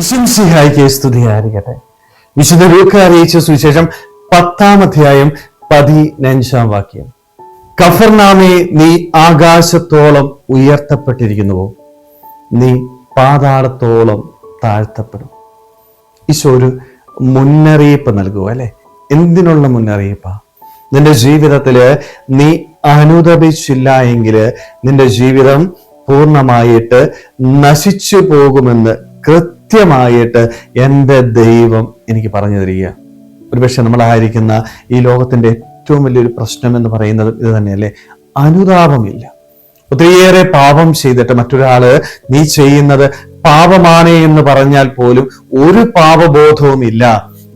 പ്രശംസിഹായിക്ക് സ്തുതിയായിരിക്കട്ടെ വിശുദ്ധ ലൂക്ക അറിയിച്ച സുവിശേഷം പത്താം അധ്യായം പതിനഞ്ചാം വാക്യം. കഫർനാമേ നീ ആകാശത്തോളം ഉയർത്തപ്പെട്ടിരിക്കുന്നുവോ? നീ പാതാളത്തോളം താഴ്ത്തപ്പെടും. ഈശോ ഒരു മുന്നറിയിപ്പ് നൽകുക അല്ലെ? എന്തിനുള്ള മുന്നറിയിപ്പാ? നിന്റെ ജീവിതത്തിൽ നീ അനുദപിച്ചില്ല എങ്കിൽ നിന്റെ ജീവിതം പൂർണമായിട്ട് നശിച്ചു പോകുമെന്ന് കൃത്യമായിട്ട് എന്റെ ദൈവം എനിക്ക് പറഞ്ഞു തരിക. ഒരുപക്ഷെ നമ്മളായിരിക്കുന്ന ഈ ലോകത്തിന്റെ ഏറ്റവും വലിയൊരു പ്രശ്നം എന്ന് പറയുന്നത് ഇത് തന്നെയല്ലേ? അനുതാപമില്ല. ഒത്തിരിയേറെ പാപം ചെയ്തിട്ട് മറ്റൊരാൾ നീ ചെയ്യുന്നത് പാപമാണ് എന്ന് പറഞ്ഞാൽ പോലും ഒരു പാപബോധവും ഇല്ല.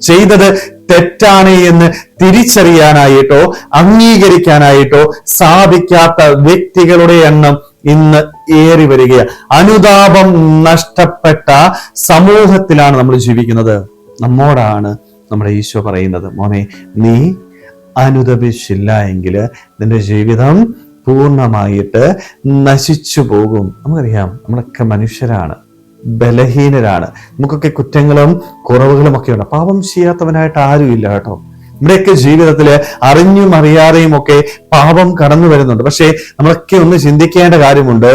ചെയ്തത് തെറ്റാണ് എന്ന് തിരിച്ചറിയാനായിട്ടോ അംഗീകരിക്കാനായിട്ടോ സാധിക്കാത്ത വ്യക്തികളുടെ എണ്ണം ഇന്ന് ഏറി വരികയാണ്. അനുതാപം നഷ്ടപ്പെട്ട സമൂഹത്തിലാണ് നമ്മൾ ജീവിക്കുന്നത്. നമ്മോടാണ് നമ്മുടെ ഈശോ പറയുന്നത്. മോനെ നീ അനുദപിച്ചില്ല എങ്കിൽ നിന്റെ ജീവിതം പൂർണമായിട്ട് നശിച്ചു പോകും. നമുക്കറിയാം നമ്മളൊക്കെ മനുഷ്യരാണ് ബലഹീനരാണ്. നമുക്കൊക്കെ കുറ്റങ്ങളും കുറവുകളും ഒക്കെ ഉണ്ട്. പാപം ചെയ്യാത്തവനായിട്ട് ആരുമില്ല കേട്ടോ. നമ്മുടെയൊക്കെ ജീവിതത്തിൽ അറിഞ്ഞും അറിയാതെയും ഒക്കെ പാപം കടന്നു വരുന്നുണ്ട്. പക്ഷേ നമ്മളൊക്കെ ഒന്ന് ചിന്തിക്കേണ്ട കാര്യമുണ്ട്.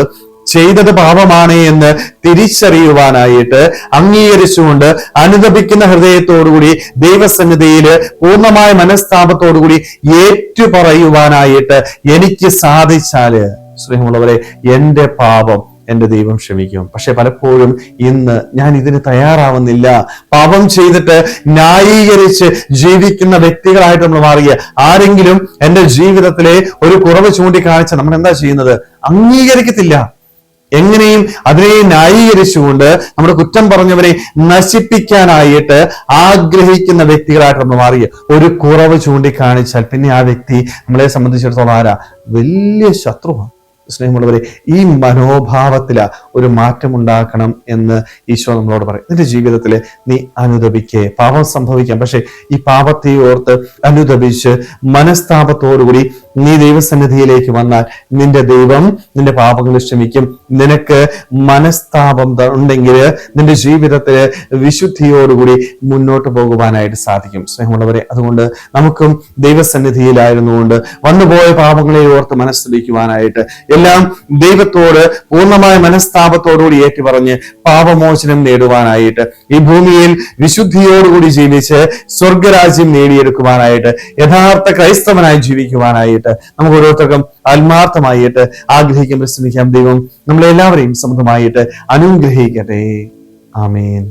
ചെയ്തത് പാപമാണ് എന്ന് തിരിച്ചറിയുവാനായിട്ട് അംഗീകരിച്ചുകൊണ്ട് അനുദപിക്കുന്ന ഹൃദയത്തോടുകൂടി ദൈവസന്നിധിയിൽ പൂർണമായ മനസ്താപത്തോടുകൂടി ഏറ്റുപറയുവാനായിട്ട് എനിക്ക് സാധിച്ചാൽ സ്നേഹമുള്ളവരെ എന്റെ പാപം എന്റെ ദൈവം ക്ഷമിക്കും. പക്ഷെ പലപ്പോഴും ഇന്ന് ഞാൻ ഇതിന് തയ്യാറാവുന്നില്ല. പാപം ചെയ്തിട്ട് ന്യായീകരിച്ച് ജീവിക്കുന്ന വ്യക്തികളായിട്ട് നമ്മൾ മാറിയ ആരെങ്കിലും എന്റെ ജീവിതത്തിലെ ഒരു കുറവ് ചൂണ്ടിക്കാണിച്ച നമ്മൾ എന്താ ചെയ്യുന്നത്? അംഗീകരിക്കത്തില്ല. എങ്ങനെയും അതിനെ ന്യായീകരിച്ചുകൊണ്ട് നമ്മുടെ കുറ്റം പറഞ്ഞവരെ നശിപ്പിക്കാനായിട്ട് ആഗ്രഹിക്കുന്ന വ്യക്തികളായിട്ട് നമ്മൾ മാറിയ ഒരു കുറവ് ചൂണ്ടിക്കാണിച്ചാൽ പിന്നെ ആ വ്യക്തി നമ്മളെ സംബന്ധിച്ചിടത്തോളം ആരാ? വലിയ ശത്രുവാണ് സ്നേഹമുള്ളവരെ ഈ മനോഭാവത്തില ഒരു മാറ്റം ഉണ്ടാക്കണം എന്ന് ഈശോ നമ്മളോട് പറയും. നിന്റെ ജീവിതത്തിൽ നീ അനുദപിക്കേ. പാപം സംഭവിക്കാം. പക്ഷേ ഈ പാപത്തെ ഓർത്ത് അനുദപിച്ച് മനസ്താപത്തോടുകൂടി നീ ദൈവസന്നിധിയിലേക്ക് വന്നാൽ നിന്റെ ദൈവം നിന്റെ പാപങ്ങൾ ക്ഷമിക്കും. നിനക്ക് മനസ്താപം ഉണ്ടെങ്കിൽ നിന്റെ ജീവിതത്തിൽ വിശുദ്ധിയോടുകൂടി മുന്നോട്ട് പോകുവാനായിട്ട് സാധിക്കും. സ്നേഹമുള്ളവരെ അതുകൊണ്ട് നമുക്കും ദൈവസന്നിധിയിലായിരുന്നുകൊണ്ട് വന്നുപോയ പാപങ്ങളെ ഓർത്ത് മനസ്സലിക്കുവാനായിട്ട് എല്ലാം ദൈവത്തോട് പൂർണമായ മനസ്താപത്തോടുകൂടി ഏറ്റുപറഞ്ഞ് പാപമോചനം നേടുവാനായിട്ട് ഈ ഭൂമിയിൽ വിശുദ്ധിയോടുകൂടി ജീവിച്ച് സ്വർഗരാജ്യം നേടിയെടുക്കുവാനായിട്ട് യഥാർത്ഥ ക്രൈസ്തവനായി ജീവിക്കുവാനായിട്ട് നമുക്ക് ഓരോരുത്തർക്കും ആത്മാർത്ഥമായിട്ട് ആഗ്രഹിക്കാൻ ശ്രമിക്കാം ദൈവം നമ്മളെല്ലാവരെയും സമൃദ്ധമായിട്ട് അനുഗ്രഹിക്കട്ടെ. ആമേൻ.